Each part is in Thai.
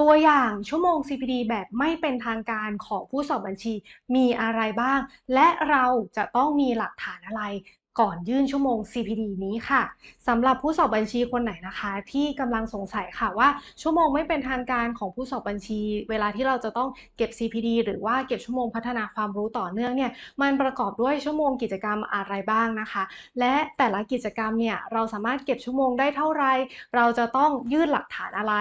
ตัวอย่างชั่วโมง CPD แบบไม่เป็นทางการของผู้สอบบัญชีมีอะไรบ้าง และเราจะต้องมีหลักฐานอะไร ก่อนยื่นชั่วโมง CPD นี้ค่ะสำหรับผู้สอบบัญชีคนไหนนะคะ ที่กำลังสงสัยค่ะว่าชั่วโมงไม่เป็นทางการของผู้สอบบัญชี เวลาที่เราจะต้องเก็บ CPD หรือว่าเก็บชั่วโมงพัฒนาความรู้ต่อเนื่องเนี่ยมันประกอบด้วยชั่วโมงกิจกรรมอะไรบ้างนะคะ และแต่ละกิจกรรมเนี่ยเราสามารถเก็บชั่วโมงได้เท่าไร เราจะต้องยื่นหลักฐานอะไร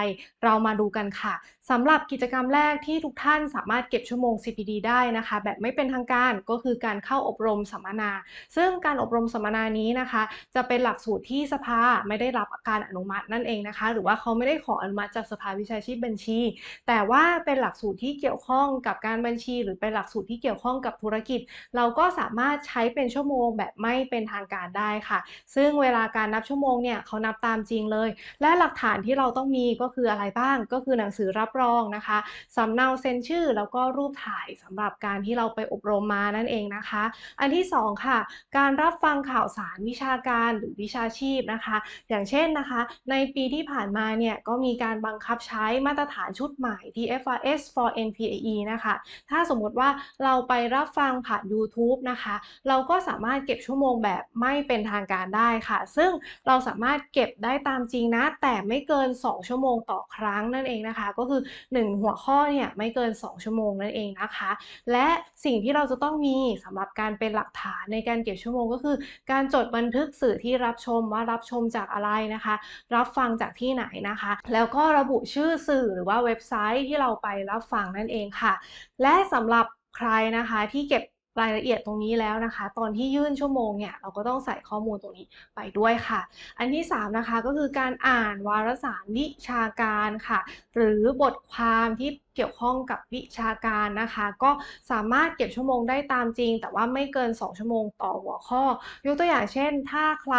เรามาดูกันค่ะ สำหรับกิจกรรมแรกที่ทุกท่านสามารถเก็บชั่วโมง CPD ได้นะคะ แบบไม่เป็นทางการก็คือการเข้าอบรมสัมมนา ซึ่งการอบรมสัมมนานี้นะคะ จะเป็นหลักสูตรที่สภาไม่ได้รับการอนุมัตินั่นเองนะคะ หรือว่าเขาไม่ได้ขออนุมัติจากสภาวิชาชีพบัญชี แต่ว่าเป็นหลักสูตรที่เกี่ยวข้องกับการบัญชี หรือเป็นหลักสูตรที่เกี่ยวข้องกับธุรกิจ เราก็สามารถใช้เป็นชั่วโมงแบบไม่เป็นทางการได้ค่ะ ซึ่งเวลาการนับชั่วโมงเนี่ยเขานับตามจริงเลย และหลักฐานที่เราต้องมีก็คืออะไรบ้าง ก็คือหนังสือรับรองนะคะสำเนาเซ็นชื่อแล้วก็รูปถ่ายสำหรับการที่เราไปอบรมมานั่นเองนะคะ อันที่ 2 ค่ะ การรับฟังข่าวสารวิชาการหรือวิชาชีพนะคะ อย่างเช่นนะคะ ในปีที่ผ่านมาเนี่ยก็มีการบังคับใช้มาตรฐานชุดใหม่ TFRS for NPAE นะคะ ถ้าสมมติว่าเราไปรับฟังผ่าน YouTube นะคะ เราก็สามารถเก็บชั่วโมงแบบไม่เป็นทางการได้ค่ะ ซึ่งเราสามารถเก็บได้ตามจริงนะ แต่ไม่เกิน 2 ชั่วโมงต่อครั้งนั่นเองนะคะ ก็คือ1 หัวข้อเนี่ยไม่เกิน 2 ชั่วโมงนั่นเองนะคะ และสิ่งที่เราจะต้องมีสำหรับการเป็นหลักฐานในการเก็บชั่วโมงก็คือ การจดบันทึกสื่อที่รับชมว่ารับชมจากอะไรนะคะ รับฟังจากที่ไหนนะคะ แล้วก็ระบุชื่อสื่อหรือว่าเว็บไซต์ที่เราไปรับฟังนั่นเองค่ะ และสำหรับใครนะคะที่เก็บ รายละเอียดตรงนี้แล้วนะคะ ตอนที่ยื่นชั่วโมงเนี่ยเราก็ต้องใส่ข้อมูลตรงนี้ไปด้วยค่ะ อันที่ 3 นะคะก็คือการอ่านวารสารวิชาการค่ะ หรือบทความที่ เกี่ยวข้องกับวิชาการนะคะ ก็สามารถเก็บชั่วโมงได้ตามจริง แต่ว่าไม่เกิน 2 ชั่วโมงต่อหัวข้อ ยกตัวอย่างเช่น ถ้าใคร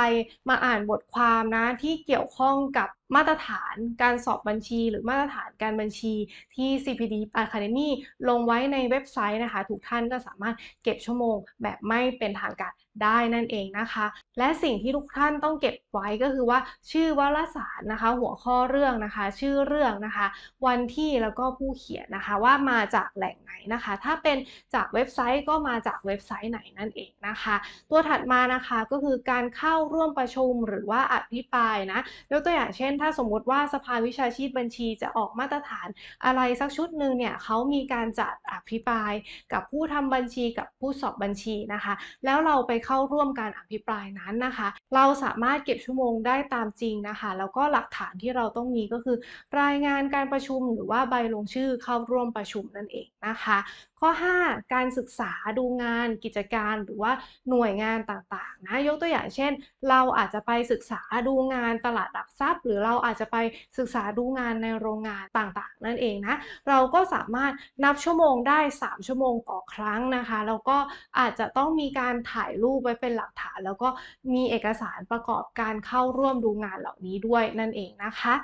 มาอ่านบทความนะที่เกี่ยวข้องกับมาตรฐานการสอบบัญชี หรือมาตรฐานการบัญชีที่ CPD Academy ลงไว้ในเว็บไซต์นะคะ ทุกท่านก็สามารถเก็บชั่วโมงแบบไม่เป็นทางการ ได้นั่นเองนะคะ และสิ่งที่ทุกท่านต้องเก็บไว้ก็คือว่าชื่อวารสารนะคะ หัวข้อเรื่องนะคะ ชื่อเรื่องนะคะ วันที่แล้วก็ผู้เขียนนะคะว่ามาจากแหล่งไหนนะคะ ถ้าเป็นจากเว็บไซต์ก็มาจากเว็บไซต์ไหนนั่นเองนะคะ ตัวถัดมานะคะก็คือการเข้าร่วมประชุมหรือว่าอภิปรายนะยกตัวอย่างเช่น ถ้าสมมติว่าสภาวิชาชีพบัญชีจะออกมาตรฐานอะไรสักชุดหนึ่งเนี่ยเขามีการจัดอภิปรายกับผู้ทำบัญชีกับผู้สอบบัญชีนะคะ แล้วเราไปเข้าข้าร่วมการอภิปรายนั้นนะคะ เราสามารถเก็บชั่วโมงได้ตามจริงนะคะ แล้วก็หลักฐานที่เราต้องมีก็คือ รายงานการประชุมหรือว่าใบลงชื่อเข้าร่วมประชุมนั่นเองนะคะ ข้อ 5 การศึกษาดูงานกิจการหรือว่าหน่วยงานต่างๆนะยกตัวอย่างเช่น เราอาจจะไปศึกษาดูงานตลาดหลักทรัพย์ หรือเราอาจจะไปศึกษาดูงานในโรงงานต่างๆ นั่นเองนะเราก็สามารถนับชั่วโมงได้ 3 ชั่วโมงต่อครั้งนะคะแล้วก็อาจจะต้องมีการถ่ายรูปไว้เป็นหลักฐาน แล้วก็มีเอกสารประกอบการเข้าร่วมดูงานเหล่านี้ด้วยนั่นเองนะคะ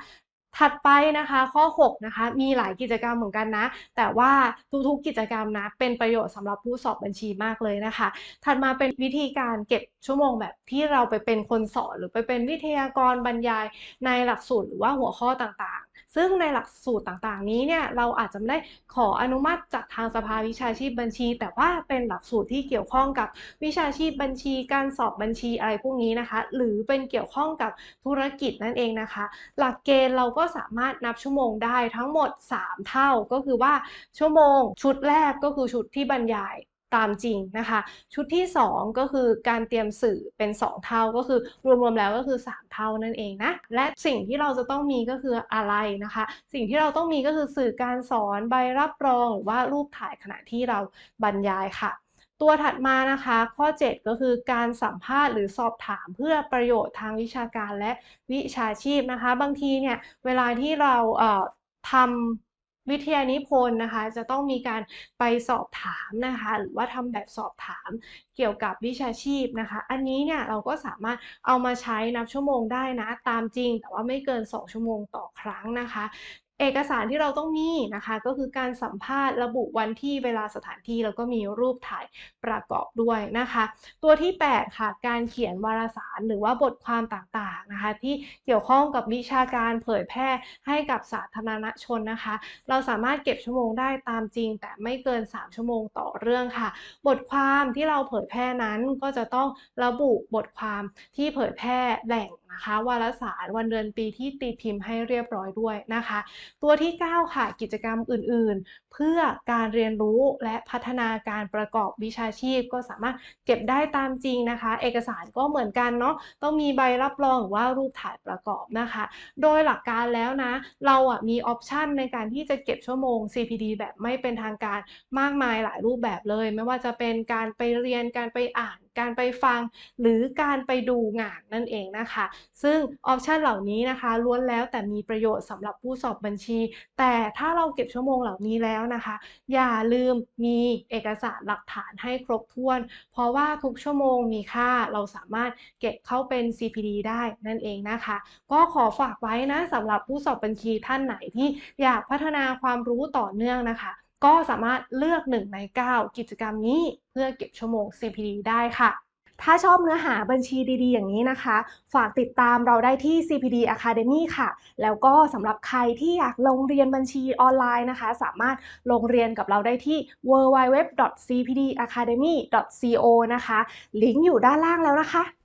ถัดไปนะคะข้อ 6 นะคะ มีหลายกิจกรรมเหมือนกันนะ แต่ว่าทุกๆกิจกรรมนะ เป็นประโยชน์สำหรับผู้สอบบัญชีมากเลยนะคะ ถัดมาเป็นวิธีการเก็บชั่วโมงแบบที่เราไปเป็นคนสอนหรือไปเป็นวิทยากรบรรยายในหลักสูตรหรือว่าหัวข้อต่าง ซึ่งในหลักสูตรต่างๆ นี้เนี่ยเราอาจจะไม่ได้ขออนุมัติจากทางสภาวิชาชีพบัญชี แต่ว่าเป็นหลักสูตรที่เกี่ยวข้องกับวิชาชีพบัญชี การสอบบัญชีอะไรพวกนี้นะคะ หรือเป็นเกี่ยวข้องกับธุรกิจนั่นเองนะคะ หลักเกณฑ์เราก็สามารถนับชั่วโมงได้ทั้งหมด 3 เท่าก็คือว่าชั่วโมง ชุดแรกก็คือชุดที่บรรยาย ตามจริงนะคะ ชุดที่ 2 ก็คือการเตรียมสื่อเป็น 2 เท่าก็คือรวมๆแล้วก็คือ 3 เท่านั่นเองนะและสิ่งที่เราจะต้องมีก็คืออะไรนะคะ สิ่งที่เราต้องมีก็คือสื่อการสอนใบรับรองหรือว่ารูปถ่ายขณะที่เราบรรยายค่ะตัวถัดมานะคะ ข้อ 7 ก็คือการสัมภาษณ์หรือสอบถามเพื่อประโยชน์ทางวิชาการและวิชาชีพนะคะ บางทีเนี่ย เวลาที่เราทำ วิทยานิพนธ์นะคะ จะต้องมีการไปสอบถามนะคะ หรือว่าทำแบบสอบถามเกี่ยวกับวิชาชีพนะคะ อันนี้เนี่ยเราก็สามารถเอามาใช้นับชั่วโมงได้นะ ตามจริงแต่ว่าไม่เกิน 2 ชั่วโมงต่อครั้งนะคะ เอกสารที่เราต้องมีนะคะ ก็คือการสัมภาษณ์ระบุวันที่เวลาสถานที่แล้วก็มีรูปถ่ายประกอบด้วยนะคะ ตัวที่ 8 ค่ะ การเขียนวารสารหรือว่าบทความต่างๆนะคะ ที่เกี่ยวข้องกับวิชาการเผยแพร่ให้กับสาธารณชนนะคะ เราสามารถเก็บชั่วโมงได้ตามจริง แต่ไม่เกิน 3 ชั่วโมงต่อเรื่องค่ะ บทความที่เราเผยแพร่นั้นก็จะต้องระบุบทความที่เผยแพร่แหล่ง นะคะวารสารวันเดือนปีที่ตีพิมพ์ให้เรียบร้อยด้วยนะคะ ตัวที่ 9 ค่ะ กิจกรรมอื่นๆ เพื่อการเรียนรู้และพัฒนาการประกอบวิชาชีพ ก็สามารถเก็บได้ตามจริงนะคะ เอกสารก็เหมือนกันเนาะต้องมีใบรับรองหรือว่ารูปถ่ายประกอบนะคะ โดยหลักการแล้วนะ เราอะมีออปชันในการที่จะเก็บชั่วโมง CPD แบบไม่เป็นทางการมากมายหลายรูปแบบเลย ไม่ว่าจะเป็นการไปเรียนการไปอ่าน การไปฟัง หรือการไปดูงานนั่นเองนะคะ ซึ่งออปชันเหล่านี้นะคะล้วนแล้วแต่มีประโยชน์สำหรับผู้สอบบัญชี แต่ถ้าเราเก็บชั่วโมงเหล่านี้แล้วนะคะ อย่าลืมมีเอกสารหลักฐานให้ครบถ้วน เพราะว่าทุกชั่วโมงมีค่าเราสามารถเก็บเข้าเป็น CPD ได้นั่นเองนะคะ ก็ขอฝากไว้นะสำหรับผู้สอบบัญชีท่านไหนที่อยากพัฒนาความรู้ต่อเนื่องนะคะ ก็สามารถเลือก 1 ใน 9 กิจกรรมนี้เพื่อเก็บชั่วโมง CPD ได้ค่ะ ถ้าชอบเนื้อหาบัญชีดีๆ อย่างนี้นะคะ ฝากติดตามเราได้ที่ CPD Academy ค่ะ แล้วก็สำหรับใครที่อยากลงเรียนบัญชีออนไลน์นะคะ สามารถลงเรียนกับเราได้ที่ www.cpdacademy.co นะคะ ลิงก์อยู่ด้านล่างแล้วนะคะ